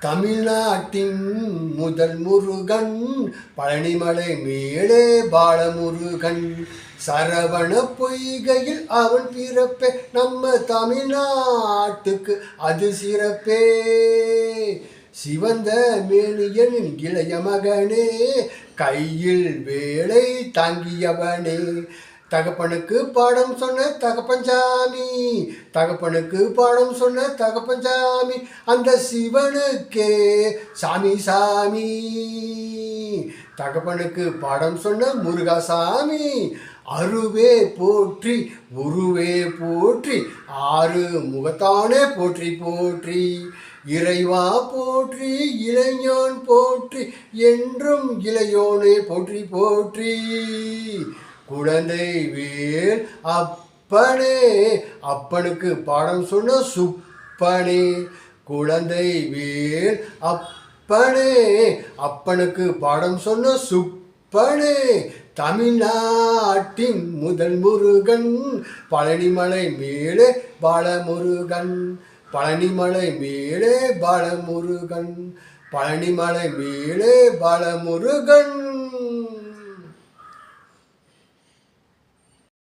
தமிழ்நாட்டின் முதல் முருகன் பழனிமலை மேலே பாலமுருகன். சரவண பொய்கையில் அவன் பிறப்பே நம்ம தமிழ்நாட்டுக்கு அது சிறப்பே. சிவந்த மேனியனின் இளைய மகனே கையில் வேலை தாங்கியவனே. தகப்பனுக்கு பாடம் சொன்ன தகப்பஞ்சாமி தகப்பனுக்கு பாடம் சொன்ன தகப்பஞ்சாமி அந்த சிவனுக்கே சாமி சாமி. தகப்பனுக்கு பாடம் சொன்ன முருகாசாமி அருவே போற்றி உருவே போற்றி ஆறு முகத்தானே போற்றி போற்றி. இறைவா போற்றி இளையோன் போற்றி என்றும் இளையோனே போற்றி போற்றி. குழந்தை வேல் அப்பனே. அப்பனுக்கு பாடம் சொன்ன சுப்பனே. குழந்தை வேல் அப்பனே. அப்பனுக்கு பாடம் சொன்ன சுப்பனே. தமிழ்நாட்டின் முதல் முருகன் பழனிமலை மேலே பாலமுருகன். பழனிமலை மேலே பாலமுருகன் பழனிமலை மேலே பாலமுருகன்.